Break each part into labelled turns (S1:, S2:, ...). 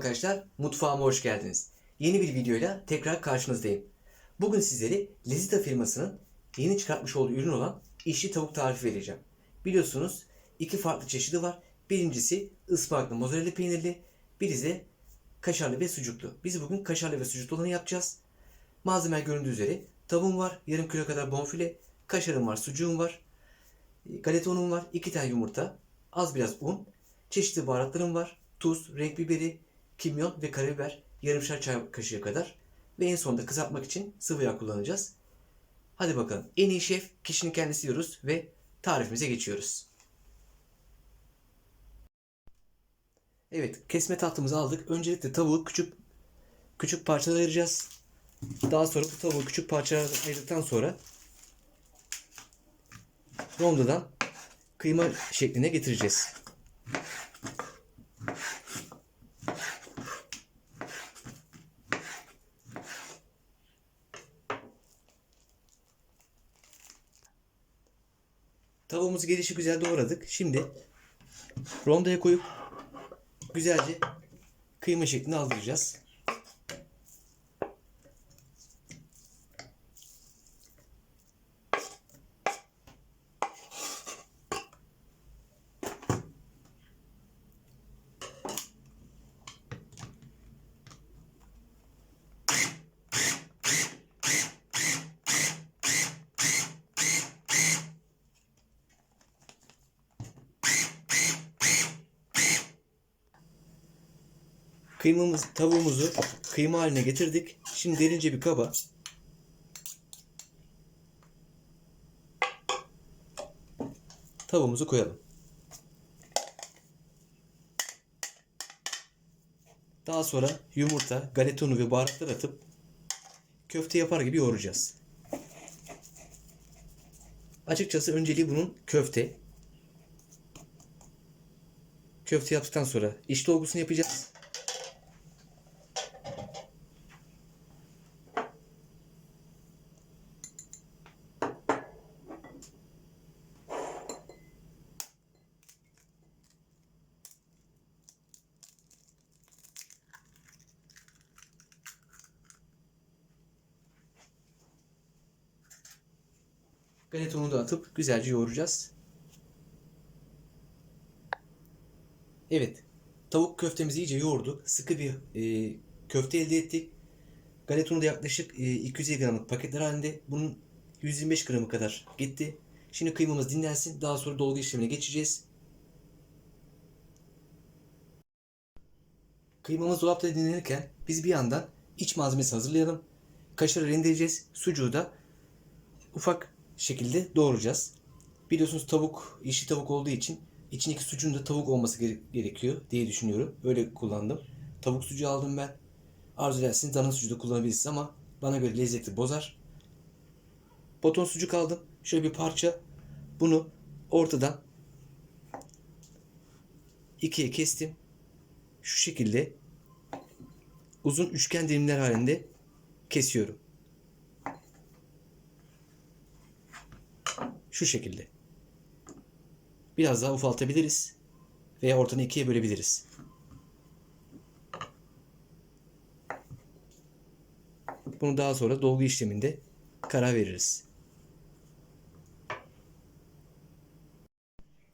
S1: arkadaşlar, mutfağıma hoş geldiniz. Yeni bir videoyla tekrar karşınızdayım. Bugün sizlere Lezita firmasının yeni çıkartmış olduğu ürün olan içli tavuk tarifi vereceğim. Biliyorsunuz iki farklı çeşidi var. Birincisi ıspanaklı mozzarella peynirli, birisi de kaşarlı ve sucuklu. Biz bugün kaşarlı ve sucuklu olanı yapacağız. Malzeme göründüğü üzere tavuğum var, yarım kilo kadar bonfile, kaşarım var, sucuğum var, galeta unum var, iki tane yumurta, az biraz un, çeşitli baharatlarım var, tuz, renk biberi, kimyon ve karabiber yarımşar çay kaşığı kadar ve en sonunda kızartmak için sıvı yağ kullanacağız. Hadi bakalım. En iyi şef kişinin kendisi diyoruz ve tarifimize geçiyoruz. Evet, kesme tahtamızı aldık. Öncelikle tavuğu küçük küçük parçalara ayıracağız. Daha sonra bu tavuğu küçük parçalara ayırdıktan sonra rondodan kıyma şekline getireceğiz. Tavuğumuzu gelişi güzel doğradık. Şimdi rondoya koyup güzelce kıyma şeklinde aldıracağız. Kıymamız, tavuğumuzu kıyma haline getirdik. Şimdi derince bir kaba tavuğumuzu koyalım. Daha sonra yumurta, galeta unu ve baharatlar atıp köfte yapar gibi yoğuracağız. Açıkçası önceliği bunun köfte. Köfte yaptıktan sonra iç dolgusunu yapacağız. Galeta unu da atıp güzelce yoğuracağız. Evet. Tavuk köftemizi iyice yoğurduk. Sıkı bir e, köfte elde ettik. Galeta unu da yaklaşık e, 250 gramlık paketler halinde. Bunun 125 gramı kadar gitti. Şimdi kıymamız dinlensin. Daha sonra dolgu işlemine geçeceğiz. Kıymamız dolapta dinlenirken biz bir yandan iç malzemesi hazırlayalım. Kaşarı rendeleyeceğiz. Sucuğu da ufak şekilde doğrayacağız. Biliyorsunuz tavuk, işi tavuk olduğu için içindeki sucuğun da tavuk olması gere- gerekiyor diye düşünüyorum. Öyle kullandım. Tavuk sucuğu aldım ben. Arzu ederseniz dana sucuğu da kullanabilirsiniz ama bana göre lezzeti bozar. Baton sucuk aldım. Şöyle bir parça. Bunu ortadan ikiye kestim. Şu şekilde uzun üçgen dilimler halinde kesiyorum. Şu şekilde. Biraz daha ufaltabiliriz. Veya ortadan ikiye bölebiliriz. Bunu daha sonra dolgu işleminde karar veririz.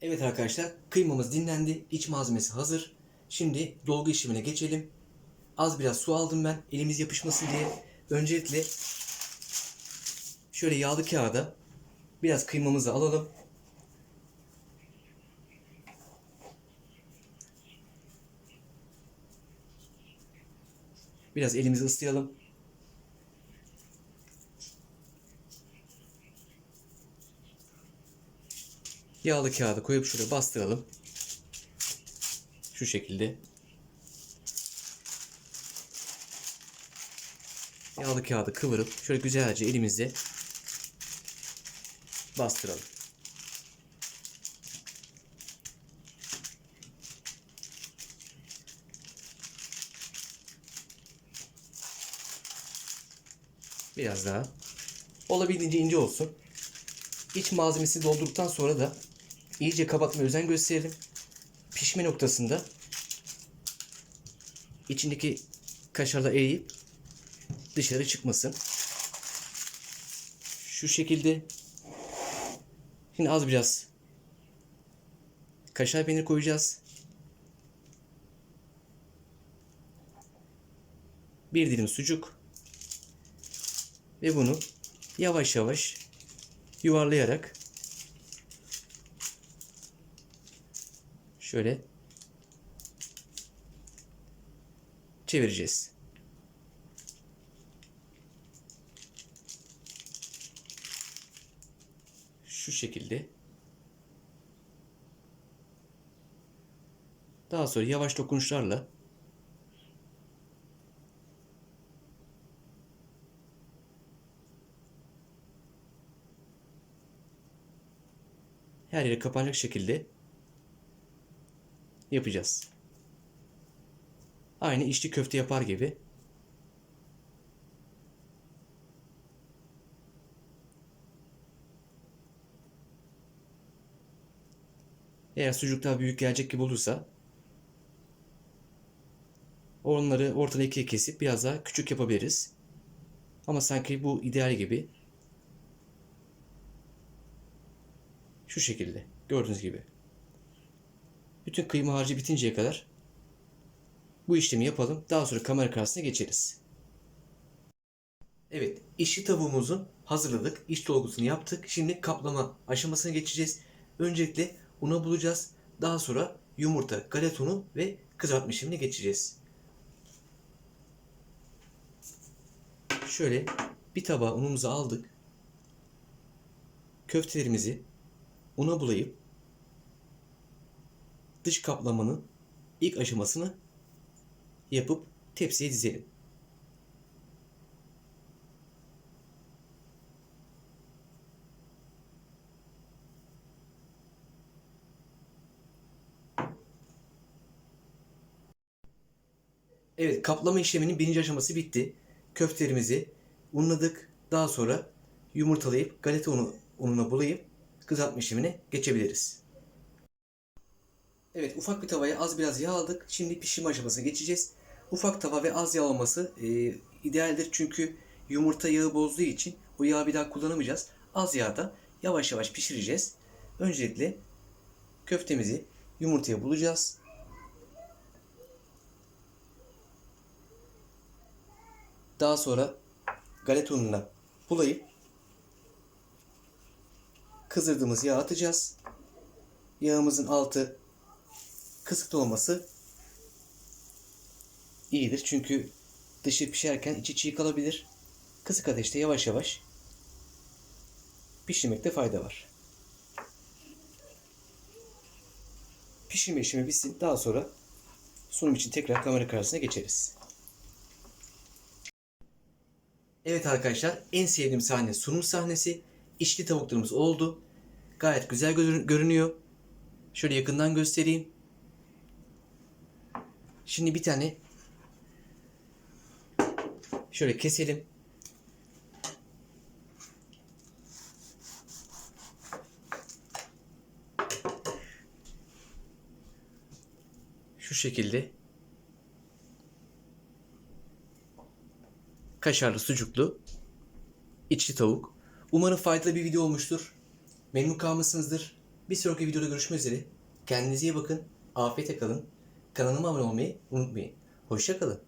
S1: Evet arkadaşlar kıymamız dinlendi. İç malzemesi hazır. Şimdi dolgu işlemine geçelim. Az biraz su aldım ben elimiz yapışmasın diye. Öncelikle şöyle yağlı kağıda Biraz kıymamızı alalım. Biraz elimizi ıslayalım. Yağlı kağıdı koyup şuraya bastıralım. Şu şekilde. Yağlı kağıdı kıvırıp şöyle güzelce elimizle bastıralım. Biraz daha. Olabildiğince ince olsun. İç malzemesini doldurduktan sonra da iyice kapatmaya özen gösterelim. Pişme noktasında içindeki kaşarlar eriyip dışarı çıkmasın. Şu şekilde. Şimdi az biraz kaşar peynir koyacağız. Bir dilim sucuk. Ve bunu yavaş yavaş yuvarlayarak şöyle çevireceğiz. Şu şekilde. Daha sonra yavaş dokunuşlarla her yere kapanacak şekilde yapacağız. Aynı içli köfte yapar gibi. Eğer sucuk daha büyük gelecek gibi olursa onları ortadan ikiye kesip biraz daha küçük yapabiliriz. Ama sanki bu ideal gibi. Şu şekilde. Gördüğünüz gibi. Bütün kıyma harcı bitinceye kadar bu işlemi yapalım. Daha sonra kamera karşısına geçeriz. Evet, içli tavuğumuzun hazırladık. İç dolgusunu yaptık. Şimdi kaplama aşamasına geçeceğiz. Öncelikle una bulacağız. Daha sonra yumurta, galeta unu ve kızartma işlemine geçeceğiz. Şöyle bir tabağa unumuzu aldık. Köftelerimizi una bulayıp dış kaplamanın ilk aşamasını yapıp tepsiye dizelim. Evet, kaplama işleminin birinci aşaması bitti. Köftelerimizi unladık. Daha sonra yumurtalayıp galeta unu, ununa bulayıp kızartma işlemine geçebiliriz. Evet, ufak bir tavaya az biraz yağ aldık. Şimdi pişirme aşamasına geçeceğiz. Ufak tava ve az yağ olması e, idealdir çünkü yumurta yağı bozduğu için bu yağı bir daha kullanamayacağız. Az yağda yavaş yavaş pişireceğiz. Öncelikle köftemizi yumurtaya bulacağız. Daha sonra galeta ununa bulayıp kızdırdığımız yağı atacağız. Yağımızın altı kısık olması iyidir. Çünkü dışı pişerken içi çiğ kalabilir. Kısık ateşte yavaş yavaş pişirmekte fayda var. Pişirme işlemi bitsin. Daha sonra sunum için tekrar kamera karşısına geçeriz. Evet arkadaşlar en sevdiğim sahne sunum sahnesi. İçli tavuklarımız oldu. Gayet güzel görün- görünüyor. Şöyle yakından göstereyim. Şimdi bir tane şöyle keselim. Şu şekilde kaşarlı sucuklu içli tavuk. Umarım faydalı bir video olmuştur. Memnun kalmışsınızdır. Bir sonraki videoda görüşmek üzere. Kendinize iyi bakın. Afiyete kalın. Kanalıma abone olmayı unutmayın. Hoşça kalın.